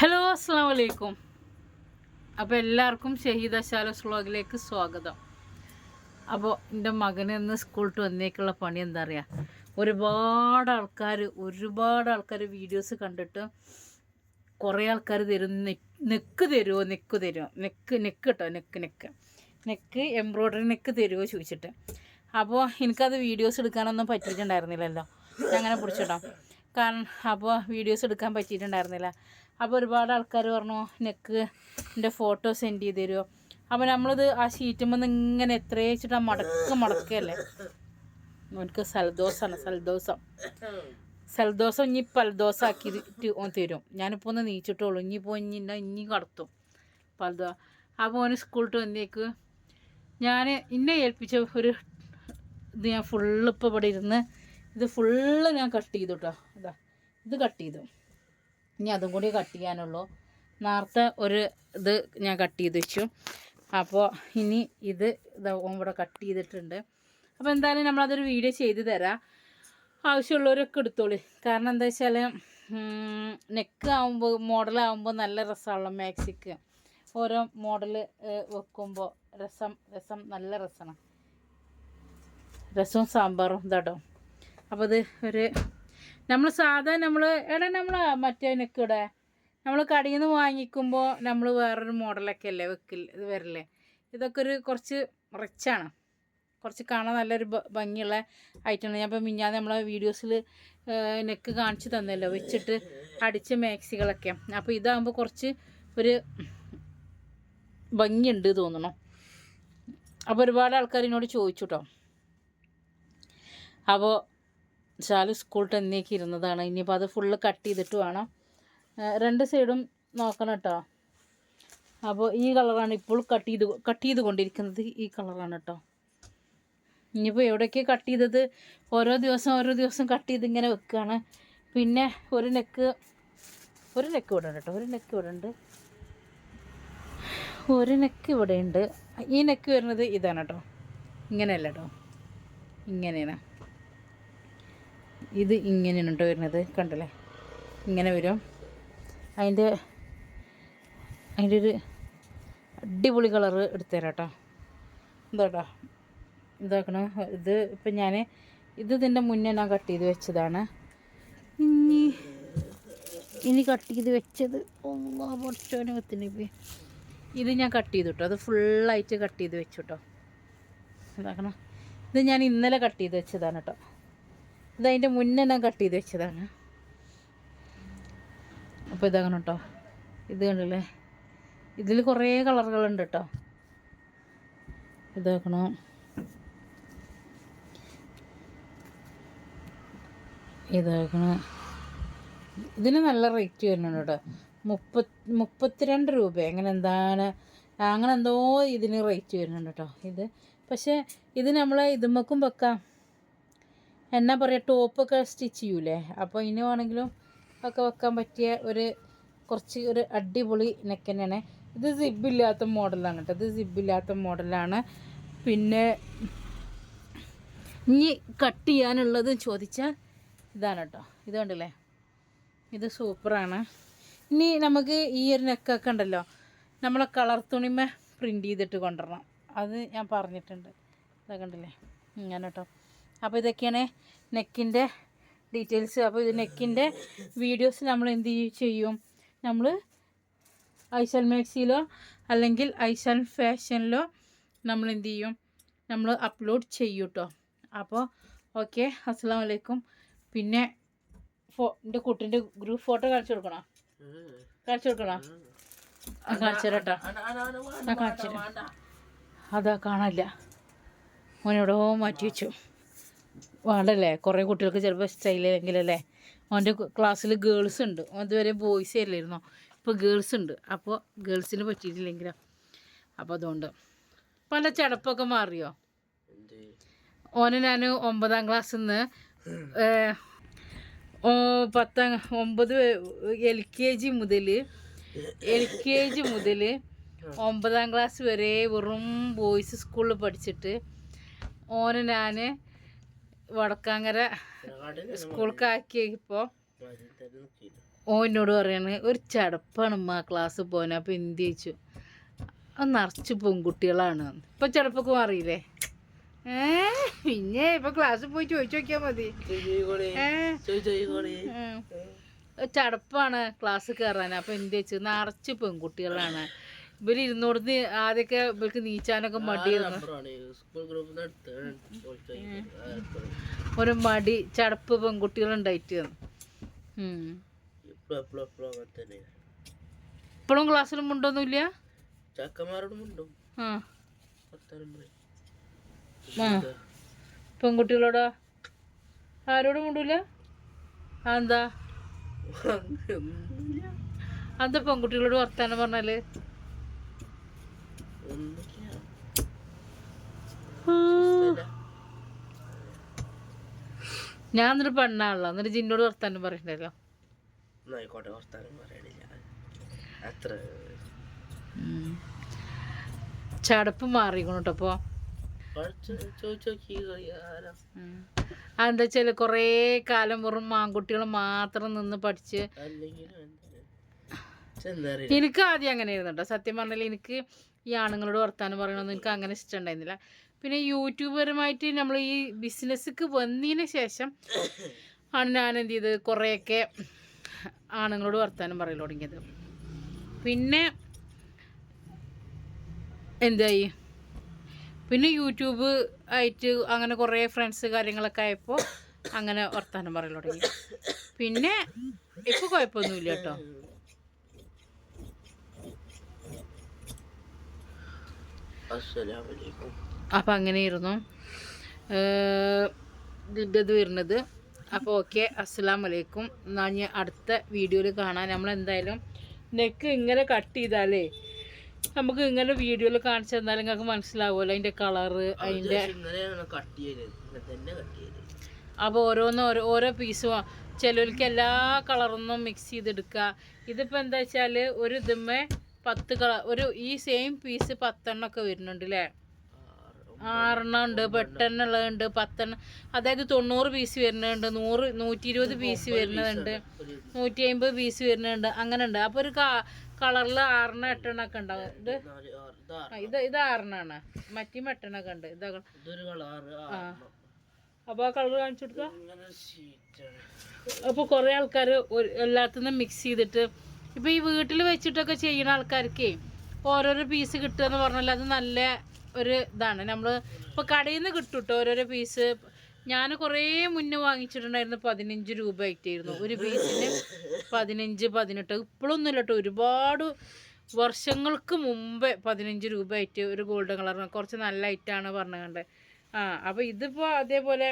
Hello അസ്സാം വലൈക്കും അപ്പോൾ എല്ലാവർക്കും ഷഹീദ് അശാലോസ് വ്ളോഗിലേക്ക് സ്വാഗതം. അപ്പോൾ എന്റെ മകന് ഇന്ന് സ്കൂളിട്ട് വന്നേക്കുള്ള പണി എന്താ പറയുക ഒരുപാട് ആൾക്കാർ ഒരുപാട് ആൾക്കാർ വീഡിയോസ് കണ്ടിട്ട് കുറേ ആൾക്കാർ തരും. നെക്ക് തരുമോ നെക്ക് തരുമോ നെക്ക് നെക്ക് കേട്ടോ neck neck. Neck embroidery neck തരുമോ ചോദിച്ചിട്ട്. അപ്പോൾ എനിക്കത് വീഡിയോസ് എടുക്കാനൊന്നും പറ്റിയിട്ടുണ്ടായിരുന്നില്ലല്ലോ. അങ്ങനെ പിടിച്ചിട്ടോ കാരണം അപ്പോൾ വീഡിയോസ് എടുക്കാൻ പറ്റിയിട്ടുണ്ടായിരുന്നില്ല. അപ്പോൾ ഒരുപാട് ആൾക്കാർ പറഞ്ഞു നെക്ക് എന്റെ ഫോട്ടോ സെൻഡ് ചെയ്ത് തരുമോ അപ്പോൾ നമ്മളിത് ആ ഷീറ്റുമ്പോൾ ഇങ്ങനെ എത്രയോ വെച്ചിട്ട് ആ മടക്ക് മടക്കല്ലേ? എനിക്ക് സൽദോസാണ് സൽദോസം. സൽദോസം ഇനി പൽദോസം ആക്കിയിട്ട് ഓൻ തരും. ഞാനിപ്പോൾ ഒന്ന് നീച്ചിട്ടുള്ളൂ ഇനി ഇന്ന ഇനി കടത്തും. പൽദോ അപ്പോൾ ഓന് സ്കൂളിട്ട് വന്നേക്ക്. ഞാൻ ഇന്നെ ഏൽപ്പിച്ച ഒരു ഇത് ഞാൻ ഫുള്ള് ഇപ്പോൾ ഇവിടെ ഇരുന്ന് ഇത് ഫുള്ള് ഞാൻ കട്ട് ചെയ്തു കേട്ടോ ഇതാ ഇത് കട്ട് ചെയ്തു. ഇനി അതും കൂടി കട്ട് ചെയ്യാനുള്ളൂ. നേരത്തെ ഒരു ഇത് ഞാൻ കട്ട് ചെയ്ത് വെച്ചു. അപ്പോൾ ഇനി ഇത് ഇവിടെ കട്ട് ചെയ്തിട്ടുണ്ട്. അപ്പോൾ എന്തായാലും നമ്മളതൊരു വീഡിയോ ചെയ്ത് തരാം. ആവശ്യമുള്ളവരൊക്കെ എടുത്തോളി. കാരണം എന്താ വെച്ചാൽ നെക്ക് ആകുമ്പോൾ മോഡലാകുമ്പോൾ നല്ല രസമാണല്ലോ മാക്സിക്ക് ഓരോ മോഡൽ വെക്കുമ്പോൾ രസം രസം നല്ല രസമാണ് രസവും സാമ്പാറും ഇതാട്ടോ. അപ്പോൾ ഇത് ഒരു നമ്മൾ സാധാ നമ്മൾ എടാ നമ്മൾ മറ്റേ നെക്കിടെ നമ്മൾ കടയിൽ നിന്ന് വാങ്ങിക്കുമ്പോൾ നമ്മൾ വേറൊരു മോഡലൊക്കെ അല്ലേ വെക്കില്ല ഇത് വരില്ലേ ഇതൊക്കെ ഒരു കുറച്ച് റിച്ചാണ് കുറച്ച് കാണാൻ നല്ലൊരു ഭംഗിയുള്ള ഐറ്റമാണ് ഞാൻ ഇപ്പോൾ മിഞ്ഞാതെ നമ്മളെ വീഡിയോസിൽ നെക്ക് കാണിച്ചു തന്നല്ലോ വെച്ചിട്ട് അടിച്ച മാക്സികളൊക്കെ അപ്പോൾ ഇതാകുമ്പോൾ കുറച്ച് ഒരു ഭംഗിയുണ്ട് തോന്നണം അപ്പോൾ ഒരുപാട് ആൾക്കാർ എന്നോട് ചോദിച്ചു കേട്ടോ അപ്പോൾ ശാലു സ്കൂളിട്ട് എന്നേക്ക് ഇരുന്നതാണ്. ഇനിയിപ്പോൾ അത് ഫുള്ള് കട്ട് ചെയ്തിട്ട് വേണം. രണ്ട് സൈഡും നോക്കണം കേട്ടോ അപ്പോൾ ഈ കളറാണ് ഇപ്പോൾ കട്ട് ചെയ്ത് കട്ട് ചെയ്ത് കൊണ്ടിരിക്കുന്നത് ഈ കളറാണ് കേട്ടോ ഇനിയിപ്പോൾ എവിടെയൊക്കെ കട്ട് ചെയ്തത്? ഓരോ ദിവസം ഓരോ ദിവസം കട്ട് ചെയ്ത് ഇങ്ങനെ വെക്കുകയാണ് പിന്നെ ഒരു നെക്ക് ഒരു നെക്ക് ഇവിടെ ഉണ്ട് കേട്ടോ ഒരു നെക്ക് ഇവിടെ ഉണ്ട്. ഒരു നെക്ക് ഇവിടെ ഉണ്ട്. ഈ നെക്ക് വരുന്നത് ഇതാണ് കേട്ടോ ഇങ്ങനെയല്ല കേട്ടോ ഇങ്ങനെയാണ്. ഇത് ഇങ്ങനെയാണ് കേട്ടോ വരുന്നത്. കണ്ടല്ലേ? ഇങ്ങനെ വരും. അതിന്റെ അതിന്റെ ഒരു അടിപൊളി കളറ് എടുത്തുതരാം കേട്ടോ. എന്താട്ടോ ഇതാക്കണം? ഇത് ഇപ്പം ഞാൻ ഇത് ഇതിന്റെ മുന്നേ ഞാൻ കട്ട് ചെയ്ത് വെച്ചതാണ്. ഇനി ഇനി കട്ട് ചെയ്ത് വെച്ചത് ഒന്നാ പൊട്ടോനെ കത്തിനിപ്പി ഇത് ഞാൻ കട്ട് ചെയ്തു കേട്ടോ. അത് ഫുള്ളായിട്ട് കട്ട് ചെയ്ത് വെച്ചു കേട്ടോ. ഇതാക്കണം? ഇത് ഞാൻ ഇന്നലെ കട്ട് ചെയ്ത് വെച്ചതാണ് കേട്ടോ. ഇത് അതിന്റെ മുന്നേ ഞാൻ കട്ട് ചെയ്ത് വെച്ചതാണ്. അപ്പോൾ ഇതാകണം കേട്ടോ ഇത് കണ്ടില്ലേ? ഇതിൽ കുറേ കളറുകളുണ്ട് കേട്ടോ ഇതാക്കണം ഇതാക്കണം ഇതിന് നല്ല റേറ്റ് വരുന്നുണ്ട് കേട്ടോ മുപ്പത് മുപ്പത്തിരണ്ട് രൂപ. അങ്ങനെ എന്താണ്? അങ്ങനെ എന്തോ ഇതിന് റേറ്റ് വരുന്നുണ്ട് കേട്ടോ ഇത്. പക്ഷേ ഇത് നമ്മൾ ഇതുമ്മക്കും വെക്കാം. എന്നാ പറയുക ടോപ്പൊക്കെ സ്റ്റിച്ച് ചെയ്യൂലേ? അപ്പോൾ ഇനി വേണമെങ്കിലും ഒക്കെ വെക്കാൻ പറ്റിയ ഒരു കുറച്ച് ഒരു അടിപൊളി നെക്ക് തന്നെയാണ്. ഇത് സിബില്ലാത്ത മോഡലാണ് കേട്ടോ. ഇത് സിബില്ലാത്ത മോഡലാണ്. പിന്നെ ഇനി കട്ട് ചെയ്യാനുള്ളത് ചോദിച്ചാൽ ഇതാണ് കേട്ടോ. ഇത് കണ്ടില്ലേ? ഇത് സൂപ്പറാണ് ഇനി നമുക്ക് ഈ ഒരു നെക്കൊക്കെ ഉണ്ടല്ലോ. നമ്മളെ കളർ തുണിമ പ്രിന്റ് ചെയ്തിട്ട് കൊണ്ടുവരണം. അത് ഞാൻ പറഞ്ഞിട്ടുണ്ട്. ഇതൊക്കെ ഉണ്ടല്ലേ ഇങ്ങനെ കേട്ടോ. അപ്പോൾ ഇതൊക്കെയാണ് നെക്കിന്റെ ഡീറ്റെയിൽസ്. അപ്പോൾ ഇത് നെക്കിന്റെ വീഡിയോസ് നമ്മൾ എന്ത് ചെയ്യും- നമ്മൾ ഐശൽ മാക്സിയിലോ അല്ലെങ്കിൽ ഐശൽ ഫാഷനിലോ നമ്മൾ എന്ത് ചെയ്യും? നമ്മൾ അപ്ലോഡ് ചെയ്യും കേട്ടോ അപ്പോൾ ഓക്കെ അസ്സാം വലൈക്കും പിന്നെ ഫോ എന്റെ കുട്ടിന്റെ ഗ്രൂപ്പ് ഫോട്ടോ കാണിച്ചു കൊടുക്കണോ? കാണിച്ചു കൊടുക്കണോ? ആ കാണിച്ചു തരാട്ടോ ആ കാണിച്ചു അതാ കാണാനില്ല. മോനോടോ മാറ്റി വെച്ചു. വേണ്ടല്ലേ? കുറേ കുട്ടികൾക്ക് ചിലപ്പോൾ സ്റ്റൈലെങ്കിലല്ലേ അവന്റെ ക്ലാസ്സിൽ ഗേൾസ് ഉണ്ട്. അതുവരെ ബോയ്സ് അല്ലായിരുന്നോ? ഇപ്പോൾ ഗേൾസ് ഉണ്ട്. അപ്പോൾ ഗേൾസിന് പറ്റിയിട്ടില്ലെങ്കിലോ? അപ്പോൾ അതുകൊണ്ട്. പല ചടപ്പൊക്കെ മാറിയോ? ഓന് ഞാൻ ഒമ്പതാം ക്ലാസ്സിൽ നിന്ന് പത്താം ഒമ്പത് എൽ കെ ജി മുതൽ എൽ കെ ജി മുതൽ ഒമ്പതാം ക്ലാസ് വരെ വെറും ബോയ്സ് സ്കൂളിൽ പഠിച്ചിട്ട് ഓന് ഞാൻ വടക്കാങ്ങര സ്കൂൾ കാക്കിയപ്പോ ഓ എന്നോട് പറയാണ് ഒരു ചടപ്പാണ് ഉമ്മ ക്ലാസ് പോകാൻ അപ്പോൾ എന്ത് ചോദിച്ചു? അത് നിറച്ച് പെൺകുട്ടികളാണ്. ഇപ്പം ചടപ്പൊക്കെ മാറിയില്ലേ? ഏ പിന്നെ ഇപ്പൊ ക്ലാസ്സിൽ പോയി ചോദിച്ചു നോക്കിയാൽ മതി. ചടപ്പാണ് ക്ലാസ് കയറാൻ അപ്പം എന്ത് ചോദിച്ചു? നിറച്ച് പെൺകുട്ടികളാണ്. ഇവർ ഇരുന്നോടത്ത് ആദ്യമൊക്കെ ഇവർക്ക് നീച്ചാനൊക്കെ മടിയായിരുന്നു. ഒരു മടി ചടപ്പ് പെൺകുട്ടികളുണ്ടായിട്ട്. ഇപ്പഴും ക്ലാസ്സിലും മുണ്ടൊന്നുമില്ല? ചക്കന്മാരോടും ഉണ്ടും ആ. വർത്താനം പറയും പെൺകുട്ടികളോടോ? ആരോടും മുണ്ടൂല? എന്താ എന്താ പെൺകുട്ടികളോട് വർത്താനം പറഞ്ഞാൽ. ഞാൻ എന്നിട്ട് പെണ്ണാണല്ലോ എന്നിട്ട് ജിന്നോട് വർത്താനം പറയണ്ടല്ലോ. ആയിക്കോട്ടെ വർത്താനം പറയണില്ല. അത്ര. ചടപ്പ് മാറിക്കണം കേട്ടോ അപ്പോൾ കൊറേ വെച്ചാൽ കാലം വെറും ആൺകുട്ടികൾ മാത്രം നിന്ന് പഠിച്ച് എന്താ എനിക്ക് ആദ്യം അങ്ങനെ ആയിരുന്നു കേട്ടോ. സത്യം പറഞ്ഞാൽ എനിക്ക് ഈ ആണുങ്ങളോട് വർത്താനം പറയണമെന്ന് എനിക്ക് അങ്ങനെ ഇഷ്ടം ഉണ്ടായിരുന്നില്ല പിന്നെ യൂട്യൂബ് പരമായിട്ട് നമ്മൾ ഈ ബിസിനസ്സിക്ക് വന്നതിന് ശേഷം ആണ് ഞാൻ എന്ത് ചെയ്ത് കുറേയൊക്കെ ആണുങ്ങളോട് വർത്താനം പറയൽ തുടങ്ങിയത്. പിന്നെ എന്തായി? പിന്നെ യൂട്യൂബ് ആയിട്ട് അങ്ങനെ കുറേ ഫ്രണ്ട്സ് കാര്യങ്ങളൊക്കെ ആയപ്പോൾ അങ്ങനെ വർത്താനം പറയൽ തുടങ്ങി. പിന്നെ ഇപ്പോൾ കുഴപ്പമൊന്നുമില്ല കേട്ടോ. അപ്പം അങ്ങനെയായിരുന്നു. ഇത് വരുന്നത്. അപ്പോൾ ഓക്കെ അസ്സലാം വലൈക്കും എന്നാൽ ഞാൻ അടുത്ത വീഡിയോയിൽ കാണാൻ നമ്മൾ എന്തായാലും നെക്ക് ഇങ്ങനെ കട്ട് ചെയ്താലേ നമുക്ക് ഇങ്ങനെ വീഡിയോയിൽ കാണിച്ചു തന്നാൽ നിങ്ങൾക്ക് മനസ്സിലാവുമല്ലോ അതിന്റെ കളർ അതിന്റെ അപ്പോൾ ഓരോന്ന് ഓരോ ഓരോ പീസും ചിലർക്ക് എല്ലാ കളറൊന്നും മിക്സ് ചെയ്തെടുക്കുക. ഇതിപ്പോൾ എന്താ വെച്ചാൽ ഒരു ഇതുമ്മേ പത്ത് കളർ ഒരു ഈ സെയിം പീസ് പത്തെണ്ണമൊക്കെ വരുന്നുണ്ട് അല്ലേ ആറ് ആറെണ്ണം ഉണ്ട് പെട്ടെന്നുള്ളതുണ്ട് പത്തെണ്ണം. അതായത് തൊണ്ണൂറ് പീസ് വരുന്നുണ്ട് നൂറ് നൂറ്റി ഇരുപത് പീസ് വരുന്നതുണ്ട് ഒരു നൂറ്റി അമ്പത് പീസ് വരുന്നുണ്ട് അങ്ങനെ ഉണ്ട് അപ്പോൾ ഒരു കളറിൽ ആറെണ്ണം എട്ടെണ്ണം ഒക്കെ ഉണ്ടാവും. ഇത് ഇത് ഇത് ആറെണ്ണാണ്. മറ്റേ എട്ടെണ്ണൊക്കെ ഉണ്ട്. ഇതാ അപ്പൊ അപ്പോൾ ആ. കളർ കാണിച്ചു കൊടുക്കുക അപ്പോൾ കുറേ ആൾക്കാർ എല്ലാത്തിനും മിക്സ് ചെയ്തിട്ട് ഇപ്പോൾ ഈ വീട്ടിൽ വെച്ചിട്ടൊക്കെ ചെയ്യുന്ന ആൾക്കാർക്ക് ഓരോരോ പീസ് കിട്ടുക എന്ന് പറഞ്ഞാൽ അത് നല്ല ഒരു ഇതാണ്. നമ്മൾ ഇപ്പോൾ കടയിൽ നിന്ന് കിട്ടും കേട്ടോ ഓരോരോ പീസ് ഞാൻ കുറേ മുന്നേ വാങ്ങിച്ചിട്ടുണ്ടായിരുന്നു പതിനഞ്ച് രൂപ ആയിട്ടായിരുന്നു ഒരു പീസിന് പതിനഞ്ച് പതിനെട്ട്. ഇപ്പോഴൊന്നുമില്ല കേട്ടോ ഒരുപാട് വർഷങ്ങൾക്ക് മുമ്പേ പതിനഞ്ച് രൂപ ആയിട്ട് ഒരു ഗോൾഡൻ കളർ കുറച്ച് നല്ല ഐറ്റാണ് പറഞ്ഞുകൊണ്ട് ആ അപ്പോൾ ഇതിപ്പോൾ അതേപോലെ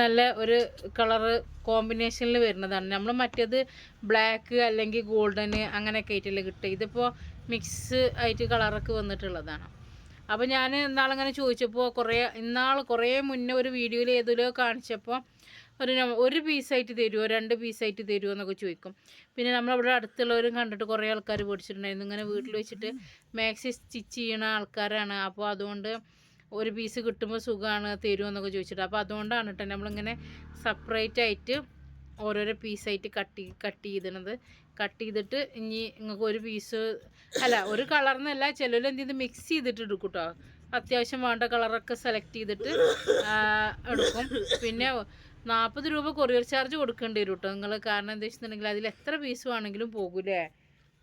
നല്ല ഒരു കളറ് കോമ്പിനേഷനിൽ വരുന്നതാണ്. നമ്മൾ മറ്റേത് ബ്ലാക്ക് അല്ലെങ്കിൽ ഗോൾഡന് അങ്ങനെയൊക്കെ ആയിട്ടല്ലേ കിട്ടുക. ഇതിപ്പോൾ മിക്സ് ആയിട്ട് കളറൊക്കെ വന്നിട്ടുള്ളതാണ്. അപ്പോൾ ഞാൻ ഇന്നാളിങ്ങനെ ചോദിച്ചപ്പോൾ കുറേ ഇന്നാൾ കുറേ മുന്നേ ഒരു വീഡിയോയിൽ ഏതിലോ കാണിച്ചപ്പോൾ ഒരു ഒരു പീസായിട്ട് തരുമോ രണ്ട് പീസായിട്ട് തരുമോ എന്നൊക്കെ ചോദിക്കും. പിന്നെ നമ്മളവിടെ അടുത്തുള്ളവരും കണ്ടിട്ട് കുറേ ആൾക്കാർ പഠിച്ചിട്ടുണ്ടായിരുന്നു ഇങ്ങനെ വീട്ടിൽ വെച്ചിട്ട് മാക്സി സ്റ്റിച്ച് ചെയ്യുന്ന ആൾക്കാരാണ്. അപ്പോൾ അതുകൊണ്ട് ഒരു പീസ് കിട്ടുമ്പോൾ സുഖമാണ് തരുമോ എന്നൊക്കെ ചോദിച്ചിട്ട്. അപ്പോൾ അതുകൊണ്ടാണ് കേട്ടോ നമ്മളിങ്ങനെ സെപ്പറേറ്റ് ആയിട്ട് ഓരോരോ പീസായിട്ട് കട്ട് കട്ട് ചെയ്തിടുന്നത് കട്ട് ചെയ്തിട്ട് ഇനി നിങ്ങൾക്ക് ഒരു പീസ് അല്ല ഒരു കളർന്നല്ല ചിലർ എന്ത് ചെയ്ത് മിക്സ് ചെയ്തിട്ട് എടുക്കും കേട്ടോ അത്യാവശ്യം വേണ്ട കളറൊക്കെ സെലക്ട് ചെയ്തിട്ട് എടുക്കും. പിന്നെ നാൽപ്പത് രൂപ കൊറിയർ ചാർജ് കൊടുക്കേണ്ടി വരും കേട്ടോ നിങ്ങൾ കാരണം എന്താ വെച്ചിട്ടുണ്ടെങ്കിൽ അതിൽ എത്ര പീസ് വേണമെങ്കിലും പോകൂലേ?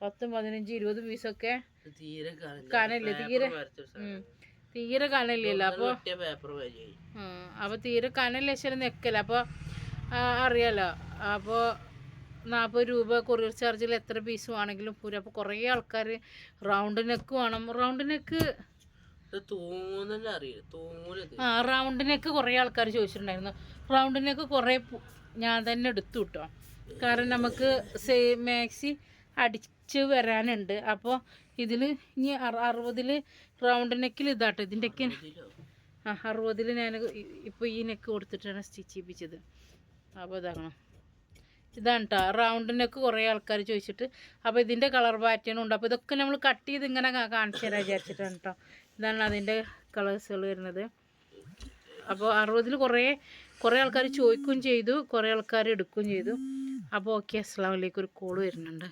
പത്തും പതിനഞ്ച് ഇരുപത് പീസൊക്കെ തീരെ. കാണില്ല, തീരെ. തീരെ കനലില്ല അപ്പോൾ അപ്പോൾ തീരെ കനലില്ല ശരി നിൽക്കല അപ്പോൾ അറിയാലോ അപ്പോൾ നാൽപ്പത് രൂപ കൊറിയർ ചാർജിൽ എത്ര പീസ് വേണമെങ്കിലും പോരും. അപ്പോൾ കുറേ ആൾക്കാർ റൗണ്ട് നെക്ക് വേണം. റൗണ്ട് നെക്ക് ആ റൗണ്ട് നെക്ക് കുറേ ആൾക്കാർ ചോദിച്ചിട്ടുണ്ടായിരുന്നു. റൗണ്ട് നെക്ക് കുറേ ഞാൻ തന്നെ എടുത്തു കിട്ടോ കാരണം നമുക്ക് സെയിം മാക്സി അടിച്ച് വരാനുണ്ട്. അപ്പോൾ ഇതിൽ ഇനി അറുപതിൽ റൗണ്ട് നെക്കിൽ ഇതാട്ടോ. ഇതിന്റെയൊക്കെ ആ അറുപതിൽ ഞാൻ ഇപ്പോൾ ഈ നെക്ക് കൊടുത്തിട്ടാണ് സ്റ്റിച്ച് ചെയ്യിപ്പിച്ചത്. അപ്പോൾ ഇതാകണം ഇതാണ് കേട്ടോ റൗണ്ട് നെക്ക് കുറേ ആൾക്കാർ ചോദിച്ചിട്ട് അപ്പോൾ ഇതിന്റെ കളർ പാറ്റേൺ ഉണ്ട്. അപ്പോൾ ഇതൊക്കെ നമ്മൾ കട്ട് ചെയ്ത് ഇങ്ങനെ കാണിച്ചു തരാൻ വിചാരിച്ചിട്ടാണ് കേട്ടോ ഇതാണ് അതിന്റെ കളേഴ്സുകൾ വരുന്നത്. അപ്പോൾ അറുപതിൽ കുറേ കുറേ ആൾക്കാർ ചോദിക്കുകയും ചെയ്തു. കുറേ ആൾക്കാർ എടുക്കുകയും ചെയ്തു. അപ്പോൾ ഓക്കെ അസ്സാം ഒരു കോൾ വരുന്നുണ്ട്.